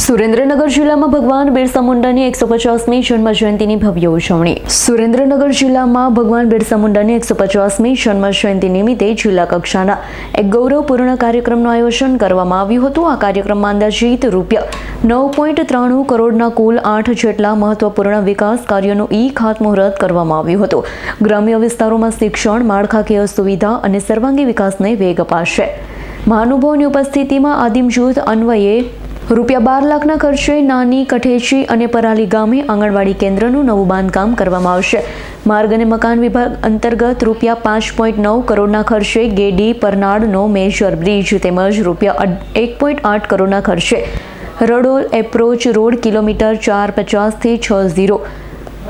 સુરેન્દ્રનગર જિલ્લામાં ભગવાન બિરસા મુંડાની એકસો પચાસમી જન્મ જયંતિની ભવ્ય ઉજવણી. સુરેન્દ્રનગર જિલ્લામાં ભગવાન બિરસા મુંડાની એકસો પચાસમી જન્મ જયંતિ નિમિત્તે જિલ્લા કક્ષાના એક ગૌરવપૂર્ણ કાર્યક્રમનું આયોજન કરવામાં આવ્યું હતું. આ કાર્યક્રમમાં અંદાજિત રૂપિયા નવ પોઈન્ટ ત્રાણું કરોડના કુલ આઠ જેટલા મહત્વપૂર્ણ વિકાસ કાર્યોનું ઈ ખાતમુહૂર્ત કરવામાં આવ્યું હતું. ગ્રામ્ય વિસ્તારોમાં શિક્ષણ માળખાકીય સુવિધા અને સર્વાંગી વિકાસને વેગ અપાશે. મહાનુભાવોની ઉપસ્થિતિમાં આદિમ જૂથ અન્વયે રૂપિયા બાર લાખના ખર્ચે નાની કઠેચી અને પરાલી ગામે આંગણવાડી કેન્દ્રનું નવું બાંધકામ કરવામાં આવશે. માર્ગ અને મકાન વિભાગ અંતર્ગત રૂપિયા પાંચ પોઈન્ટ નવ કરોડના ખર્ચે ગેડી પરનાડનો મેજર બ્રિજ તેમજ રૂપિયા એક પોઈન્ટ આઠ કરોડના ખર્ચે રડોલ એપ્રોચ રોડ કિલોમીટર ચાર પચાસથી છ ઝીરો.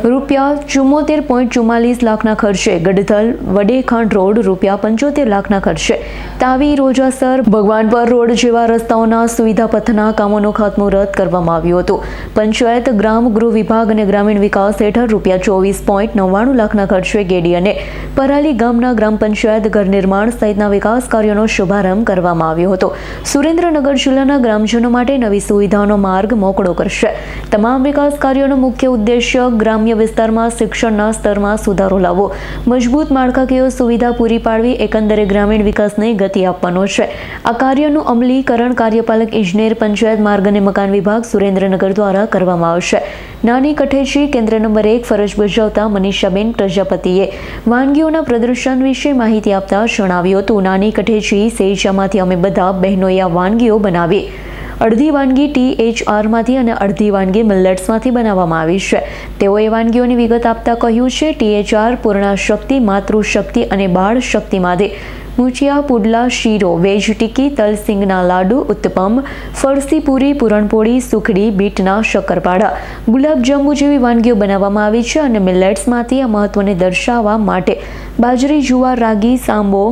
રૂપિયા ચુમ્મોતેર પોઈન્ટ ચુમ્માલીસ લાખના ખર્ચે ગડધલ વડેખાંડ રોડ રૂપિયા પંચોતેર લાખના ખર્ચે. તાવી રોજાસર ભગવાનપર રોડ જેવા રસ્તાઓના સુવિધા પથના કામોનું ખાતમુહૂર્ત કરવામાં આવ્યું હતું. પંચાયત ગ્રામ ગૃહ વિભાગ અને ગ્રામીણ વિકાસ હેઠળ રૂપિયા ચોવીસ પોઈન્ટ નવ્વાણું લાખના ખર્ચે ગેડી અને પરાલી ગામના ગ્રામ પંચાયત ઘર નિર્માણ સહિતના વિકાસ કાર્યોનો શુભારંભ કરવામાં આવ્યો હતો. સુરેન્દ્રનગર જિલ્લાના ગ્રામજનો માટે નવી સુવિધાઓનો માર્ગ મોકળો કરશે. તમામ વિકાસ કાર્યોનો મુખ્ય ઉદ્દેશ્ય ગ્રામ્ય વિસ્તારમાં શિક્ષણના સ્તરમાં સુધારો લાવવો. મજબૂત માળખાકીય સુવિધા પૂરી પાડવી એકંદરે ગ્રામીણ વિકાસને ગતિ આપવાનો છે. આ કાર્યનું અમલીકરણ કાર્યપાલક ઇજનેર પંચાયત માર્ગ અને મકાન વિભાગ સુરેન્દ્રનગર દ્વારા કરવામાં આવશે. નાની કઠેચી કેન્દ્ર નંબર એક ફરજ બજાવતા મનીષાબેન પ્રજાપતિએ વાનગીઓના પ્રદર્શન વિશે માહિતી આપતા જણાવ્યું હતું. નાની કઠેચી સેજામાંથી અમે બધા બહેનોએ આ વાનગીઓ બનાવી. અડધી વાનગી ટી એચ આરમાંથી અને અડધી વાનગી મિલેટ્સમાંથી બનાવવામાં આવી છે. તેઓએ વાનગીઓની વિગત આપતા કહ્યું છે, T H R Purna Shakti Matrushakti અને બાળ શક્તિમાંથી મુચિયા પુડલા, શીરો, વેજ ટીકી તલસિંગના લાડુ, ઉત્તપમ, ફરસી પૂરી, પૂરણપોળી, સુખડી, બીટના શક્કરપાડા. ગુલાબજાંબુ જેવી વાનગીઓ બનાવવામાં આવી છે અને મિલેટ્સમાંથી આ મહત્વને દર્શાવવા માટે બાજરી, જુવાર, રાગી, સાંબો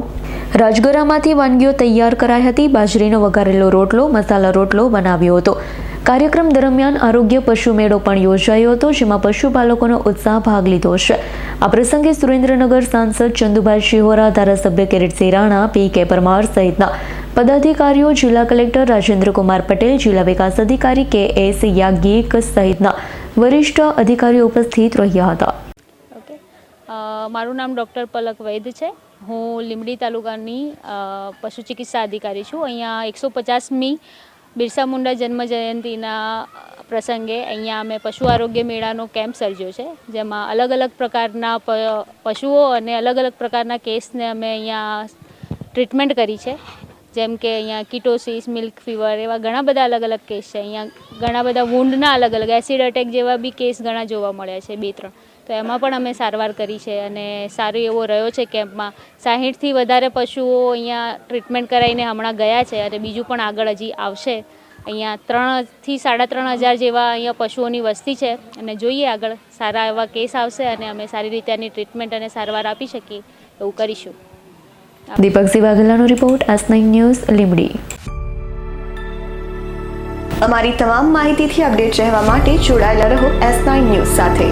રાજગરામાંથી વાનગીઓ તૈયાર કરાઈ હતી. બાજરીનો વઘારેલો રોટલો, મસાલા રોટલો બનાવ્યો હતો. કાર્યક્રમ દરમિયાન આરોગ્ય પશુ મેળો પણ યોજાયો હતો, જેમાં પશુપાલકોનો ઉત્સાહ ભાગ લીધો છે. આ પ્રસંગે સુરેન્દ્રનગર સાંસદ ચંદુભાઈ શિહોરા, ધારાસભ્ય કિરીટસિંહ રાણા પી કે પરમાર સહિતના પદાધિકારીઓ, જિલ્લા કલેક્ટર રાજેન્દ્ર કુમાર પટેલ, જિલ્લા વિકાસ અધિકારી કે એસ યાજ્ઞિક સહિતના વરિષ્ઠ અધિકારીઓ ઉપસ્થિત રહ્યા હતા. મારું નામ ડૉક્ટર પલક વૈદ છે. હું લીંબડી તાલુકાની પશુ ચિકિત્સા અધિકારી છું. અહીંયા એકસો પચાસમી બિરસા મુંડા જન્મ જયંતિના પ્રસંગે અહીંયા અમે પશુ આરોગ્ય મેળાનો કેમ્પ સર્જ્યો છે, જેમાં અલગ અલગ પ્રકારના પશુઓ અને અલગ અલગ પ્રકારના કેસને અમે અહીંયા ટ્રીટમેન્ટ કરી છે. જેમ કે અહીંયા કિટોસિસ મિલ્ક ફીવર એવા ઘણા બધા અલગ અલગ કેસ છે. અહીંયા ઘણા બધા વુંડના અલગ અલગ એસિડ અટેક જેવા બી કેસ ઘણા જોવા મળ્યા છે, બે, ત્રણ. તો એમાં પણ અમે સારવાર કરી છે અને સારો એવો રહ્યો છે કેમ્પમાં. સાહીઠથી વધારે પશુઓ અહીંયા ટ્રીટમેન્ટ કરાવીને હમણાં ગયા છે અને બીજું પણ આગળ હજી આવશે. અહીંયા ત્રણથી સાડા ત્રણ હજાર જેવા અહીંયા પશુઓની વસ્તી છે અને જોઈએ આગળ સારા એવા કેસ આવશે અને અમે સારી રીતે એની ટ્રીટમેન્ટ અને સારવાર આપી શકીએ એવું કરીશું. Deepaksinh વાઘેલાનો report S nine news Limdi અમારી તમામ માહિતીથી અપડેટ રહેવા માટે જોડાયેલા રહો એસ નાઇન ન્યૂઝ સાથે.